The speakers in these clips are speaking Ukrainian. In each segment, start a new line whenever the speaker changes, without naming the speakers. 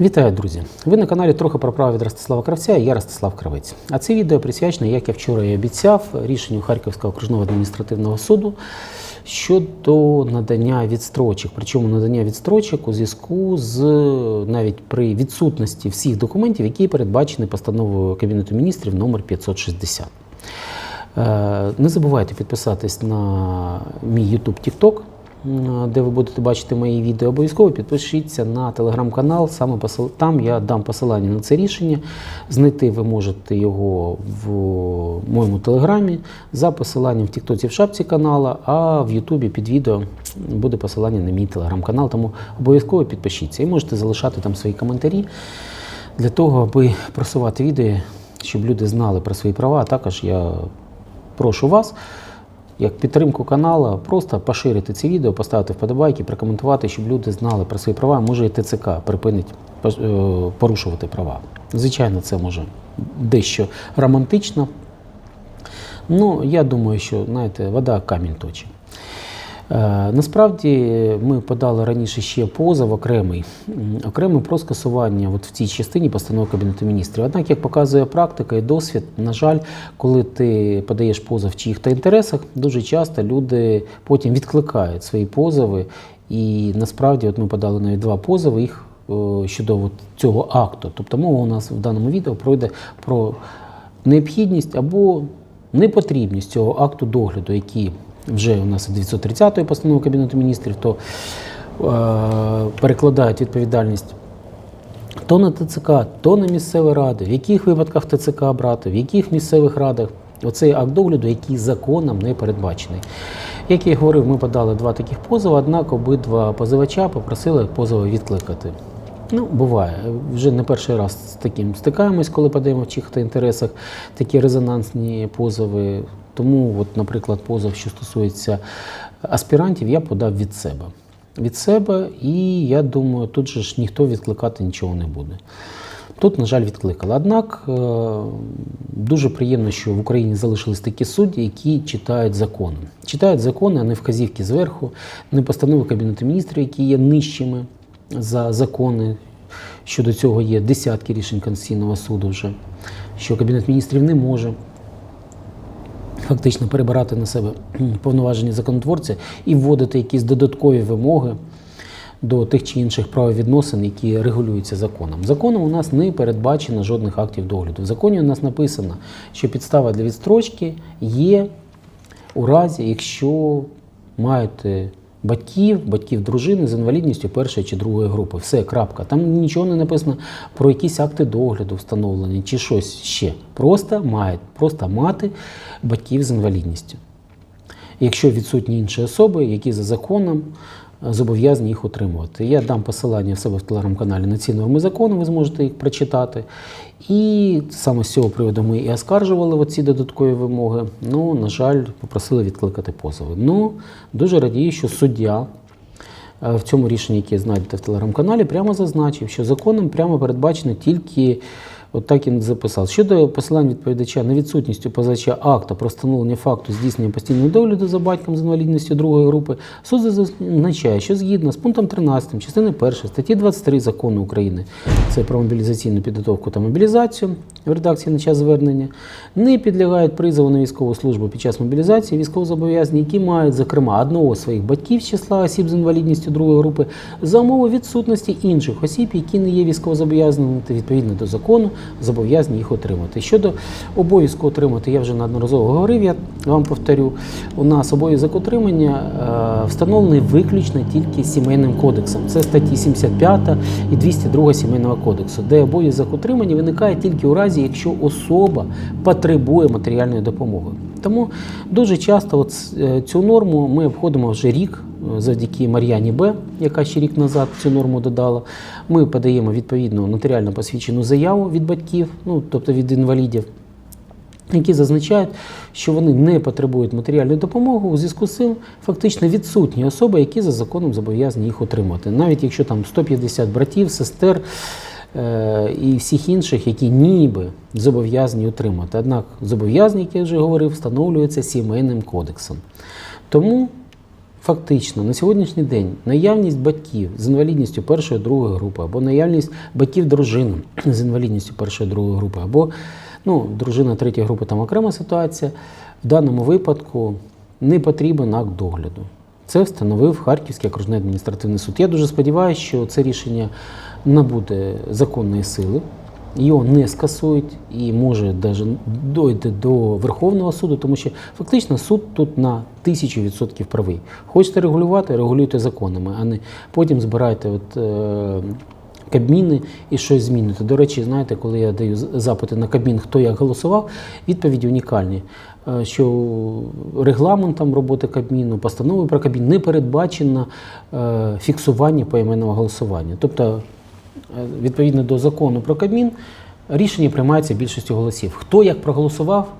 Вітаю, друзі! Ви на каналі трохи про право від Ростислава Кравця і я Ростислав Кравець. А це відео присвячено, як я вчора і обіцяв, рішенню Харківського окружного адміністративного суду щодо надання відстрочок. Причому надання відстрочок у зв'язку з навіть при відсутності всіх документів, які передбачені постановою Кабінету міністрів номер 560. Е, Не забувайте підписатись на мій YouTube TikTok, де ви будете бачити мої відео. Обов'язково підпишіться на телеграм-канал. Саме там я дам посилання на це рішення. Знайти ви можете його в моєму телеграмі за посиланням в Тіктоці в шапці канала, а в Ютубі під відео буде посилання на мій телеграм-канал. Тому обов'язково підпишіться і можете залишати там свої коментарі для того, аби просувати відео, щоб люди знали про свої права. А також я прошу вас, як підтримку каналу, просто поширити це відео, поставити вподобайки, прокоментувати, щоб люди знали про свої права. Може і ТЦК припинить е, порушувати права. Звичайно, це може дещо романтично. Ну, я думаю, що знаєте, вода камінь точить. Е, Насправді ми подали раніше ще позов окремий, окремий про скасування от в цій частині постанови Кабінету міністрів. Однак, як показує практика і досвід, на жаль, коли ти подаєш позов в чиїх-то інтересах, дуже часто люди потім відкликають свої позови. І насправді, от ми подали навіть два позови їх е, щодо от цього акту. Тобто мова у нас в даному відео пройде про необхідність або непотрібність цього акту догляду, який вже у нас 930-ї постанови Кабінету міністрів, то е, перекладають відповідальність то на ТЦК, то на місцеві ради, в яких випадках ТЦК брати, в яких місцевих радах. Оцей акт догляду, який законом не передбачений. Як я говорив, ми подали два таких позови, однак обидва позивача попросили позови відкликати. Ну, буває. Вже не перший раз з таким стикаємось, коли подаємо в чихто інтересах такі резонансні позови. Тому, от, наприклад, позов, що стосується аспірантів, я подав від себе. Від себе, і я думаю, тут же ж ніхто відкликати нічого не буде. Тут, на жаль, відкликали. Однак е, дуже приємно, що в Україні залишились такі судді, які читають закони. Читають закони, а не вказівки зверху, не постанови Кабінету міністрів, які є нижчими за закони. Щодо цього є десятки рішень Конституційного суду вже, що Кабінет міністрів не може фактично перебирати на себе повноважені законотворці і вводити якісь додаткові вимоги до тих чи інших правовідносин, які регулюються законом. Законом у нас не передбачено жодних актів догляду. В законі у нас написано, що підстава для відстрочки є у разі, якщо маєте батьків, батьків дружини з інвалідністю першої чи другої групи. Все, крапка. Там нічого не написано про якісь акти догляду встановлені чи щось ще. Просто мають, просто мати батьків з інвалідністю. Якщо відсутні інші особи, які за законом е, зобов'язані їх отримувати. Я дам посилання в себе в телеграм-каналі на ці норми закону, ви зможете їх прочитати. І саме з цього приводу ми і оскаржували оці додаткові вимоги. Ну, на жаль, попросили відкликати позови. Ну, дуже радію, що суддя е, в цьому рішенні, яке знайдете в телеграм-каналі, прямо зазначив, що законом прямо передбачено тільки. От так він записав. Щодо посилань відповідача на відсутність у познача акта про встановлення факту здійснення постійного догляду за батьком з інвалідністю другої групи, суд зазначає, що згідно з пунктом 13 частини 1 статті 23 закону України, це про мобілізаційну підготовку та мобілізацію в редакції на час звернення, не підлягають призову на військову службу під час мобілізації військовозобов'язані, які мають, зокрема, одного з своїх батьків з числа осіб з інвалідністю другої групи, за умови відсутності інших осіб, які не є військовозобов'язаними та відповідно до закону зобов'язані їх отримати. Щодо обов'язку отримати, я вже неодноразово говорив, я вам повторю, у нас обов'язок отримання е, встановлений виключно тільки сімейним кодексом. Це статті 75 і 202 сімейного кодексу, де обов'язок отримання виникає тільки у разі, якщо особа потребує матеріальної допомоги. Тому дуже часто от е, цю норму ми обходимо вже рік завдяки Мар'яні Б, яка ще рік назад цю норму додала. Ми подаємо відповідну нотаріально посвідчену заяву від батьків, ну тобто від інвалідів. Які зазначають, що вони не потребують матеріальної допомоги, у зв'язку з цим фактично відсутні особи, які за законом зобов'язані їх отримати. Навіть якщо там 150 братів, сестер е- і всіх інших, які ніби зобов'язані отримати. Однак зобов'язання, як я вже говорив, встановлюються сімейним кодексом. Тому Фактично, на сьогоднішній день наявність батьків з інвалідністю першої другої групи, або наявність батьків дружин з інвалідністю першої другої групи, або ну, дружина третьої групи там окрема ситуація, в даному випадку не потрібен акт догляду. Це встановив Харківський окружний адміністративний суд. Я дуже сподіваюся, що це рішення набуде законної сили, його не скасують і може навіть дойти до Верховного суду, тому що фактично суд тут на тисячу відсотків правий. Хочете регулювати, регулюйте законами, а не потім збирайте от, е, Кабміни і щось змінити. До речі, знаєте, коли я даю запити на Кабмін, хто як голосував, відповіді унікальні. Е, Що регламентом роботи Кабміну, постановою про Кабмін не передбачено е, фіксування поіменного голосування. Тобто, відповідно до закону про Кабмін, рішення приймається більшістю голосів. Хто як проголосував,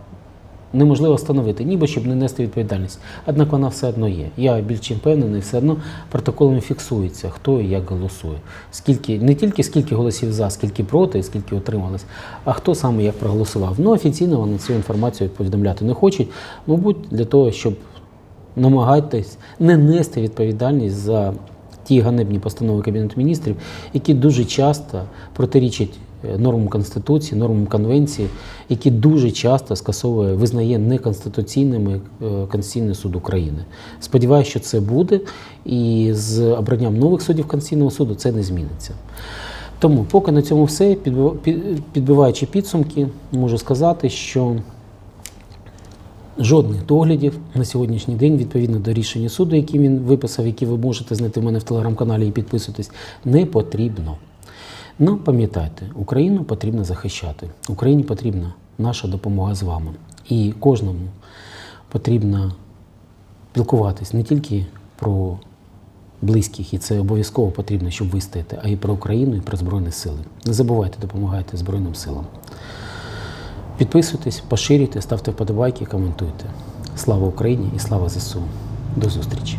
неможливо встановити, ніби щоб не нести відповідальність. Однак вона все одно є. Я більш чим впевнений, все одно протоколами фіксується, хто і як голосує. Скільки, не тільки скільки голосів за, скільки проти, скільки отрималось, а хто саме як проголосував. Ну, офіційно вони цю інформацію повідомляти не хочуть, мабуть, для того, щоб намагатись не нести відповідальність за ті ганебні постанови Кабінету міністрів, які дуже часто протирічать е, нормам Конституції, нормам Конвенції, які дуже часто скасовує, визнає неконституційними е, Конституційний суд України. Сподіваюся, що це буде, і з обранням нових суддів Конституційного суду це не зміниться. Тому, поки на цьому все, Підбив- підбиваючи підсумки, можу сказати, що Жодних доглядів на сьогоднішній день, відповідно до рішення суду, який він виписав, які ви можете знайти в мене в телеграм-каналі і підписуватись, не потрібно. Ну, пам'ятайте, Україну потрібно захищати. Україні потрібна наша допомога з вами. І кожному потрібно спілкуватись не тільки про близьких, і це обов'язково потрібно, щоб ви стоїте, а й про Україну, і про Збройні Сили. Не забувайте, допомагайте Збройним силам. Підписуйтесь, поширюйте, ставте вподобайки, коментуйте. Слава Україні і слава ЗСУ. До зустрічі!